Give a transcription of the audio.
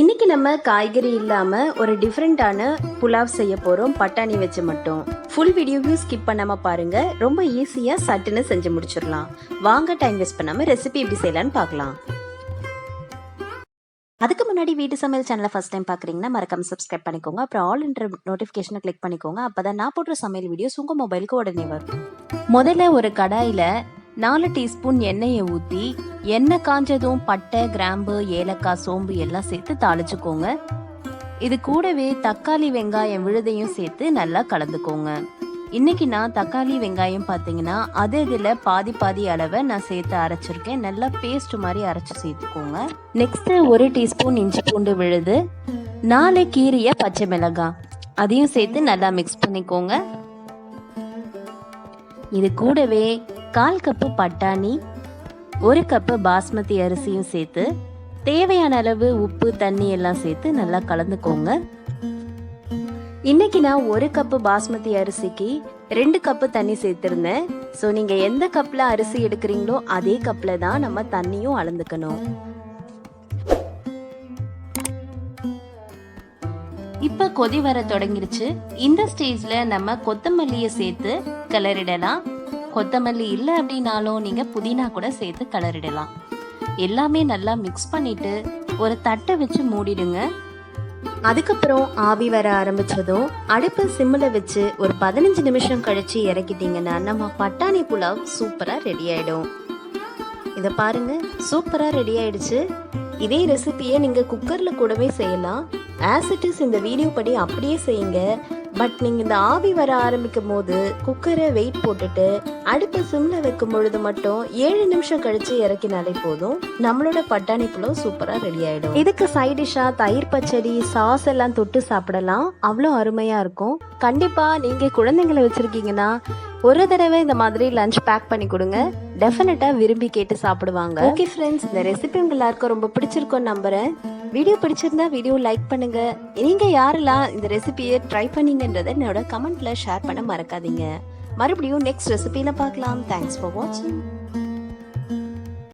இன்னைக்கு நம்ம காய்கறி இல்லாம ஒரு டிஃப்ரெண்டான புலாவ் செய்ய போறோம் பட்டாணி வச்சு மட்டும். ஃபுல் வீடியோவையும் ஸ்கிப் பண்ணாம பாருங்க. ரொம்ப ஈஸியா சட்டுன்னு செஞ்சு முடிச்சிடலாம். வாங்க டைம் வேஸ்ட் பண்ணாம ரெசிபி எப்படி செய்யலாம்னு பார்க்கலாம். அதுக்கு முன்னாடி வீட்டு சமையல் சேனலை ஃபஸ்ட் டைம் பார்க்குறீங்கன்னா மறக்காம சப்ஸ்கிரைப் பண்ணிக்கோங்க. அப்புறம் ஆல் என்ற நோட்டிஃபிகேஷனை கிளிக் பண்ணிக்கோங்க. அப்போ தான் நான் போடுற சமையல் வீடியோஸ் உங்கள் மொபைலுக்கு உடனே வரும். முதல்ல ஒரு கடாயில் நாலு டீஸ்பூன் எண்ணெயை ஊற்றி எண்ணெய் காஞ்சதும் பட்டை கிராம்பு ஏலக்காய் சோம்பு எல்லாம் சேர்த்து தாளிச்சுக்கோங்க. இது கூடவே தக்காளி வெங்காயம் விழுதையும் சேர்த்து நல்லா கலந்துக்கோங்க. இன்னைக்கு நான் தக்காளி வெங்காயம் பார்த்தீங்கன்னா அது இதில் பாதி பாதி அளவை நான் சேர்த்து அரைச்சிருக்கேன். நல்லா பேஸ்ட் மாதிரி அரைச்சி சேர்த்துக்கோங்க. நெக்ஸ்ட்டு ஒரு டீஸ்பூன் இஞ்சி பூண்டு விழுது. நாலு கீரைய பச்சை மிளகாய் அதையும் சேர்த்து நல்லா மிக்ஸ் பண்ணிக்கோங்க. இது கூடவே கால் கப்பு பட்டாணி ஒரு கப்பு பாஸ்மதி அரிசியும் சேர்த்து தேவையான அளவு உப்பு தண்ணி எல்லாம் சேர்த்து நல்லா கலந்துக்கோங்க. இன்னைக்கு நான் ஒரு கப்பு பாஸ்மதி அரிசிக்கு ரெண்டு கப்பு தண்ணி சேர்த்துருந்தேன். ஸோ நீங்கள் எந்த கப்பில் அரிசி எடுக்கிறீங்களோ அதே கப்பில் தான் நம்ம தண்ணியும் அளந்துக்கணும். இப்போ கொதி வர தொடங்கிருச்சு. இந்த ஸ்டேஜ்ல நம்ம கொத்தமல்லியை சேர்த்து கிளறிடலாம். கொத்தமல்லி இல்லை அப்படின்னாலும் நீங்கள் புதினா கூட சேர்த்து கலரிடலாம். எல்லாமே நல்லா மிக்ஸ் பண்ணிட்டு ஒரு தட்டை வச்சு மூடிடுங்க. அதுக்கப்புறம் ஆவி வர ஆரம்பிச்சதும் அடுப்பு சிம்மில் வச்சு ஒரு பதினஞ்சு நிமிஷம் கழிச்சு இறக்கிட்டீங்கன்னா நம்ம பட்டாணி புலாவ் சூப்பராக ரெடி ஆயிடும். இதை பாருங்க சூப்பராக ரெடி ஆயிடுச்சு. இதே ரெசிபியை நீங்கள் குக்கரில் கூடவே செய்யலாம். ஆஸ் இட் இஸ் இந்த வீடியோ படி அப்படியே செய்யுங்க. பட் நீங்கள் இந்த ஆவி வர ஆரம்பிக்கும் போது குக்கரை வெயிட் போட்டுட்டு அடுப்பு சிம்ல வைக்கும் பொழுது மட்டும் ஏழு நிமிஷம் கழிச்சு இறக்கினாலே போதும். நம்மளோட பட்டாணி புலாவ் சூப்பராக ரெடி ஆயிடும். இதுக்கு சைட் டிஷ்ஷாக தயிர் பச்சடி சாஸ் எல்லாம் தொட்டு சாப்பிடலாம். அவ்வளோ அருமையாக இருக்கும். கண்டிப்பாக நீங்கள் குழந்தைங்களை வச்சுருக்கீங்கன்னா ஒரு தடவை இந்த மாதிரி லஞ்ச் பேக் பண்ணி கொடுங்க. டெஃபினட்டாக விரும்பி கேட்டு சாப்பிடுவாங்க. ஓகே ஃப்ரெண்ட்ஸ் இந்த ரெசிபி உங்கள் எல்லாருக்கும் ரொம்ப பிடிச்சிருக்கோன்னு நம்புகிறேன் வீடியோ பிடிச்சிருந்தா வீடியோ லைக் பண்ணுங்க. நீங்கள் யாரெல்லாம் இந்த ரெசிபியை ட்ரை பண்ணீங்கன்றதை என்னோட கமெண்ட்டில் ஷேர் பண்ண மறக்காதீங்க. மறுபடியும் நெக்ஸ்ட் ரெசிபியில் பார்க்கலாம். தேங்க்ஸ் ஃபார் வாட்சிங்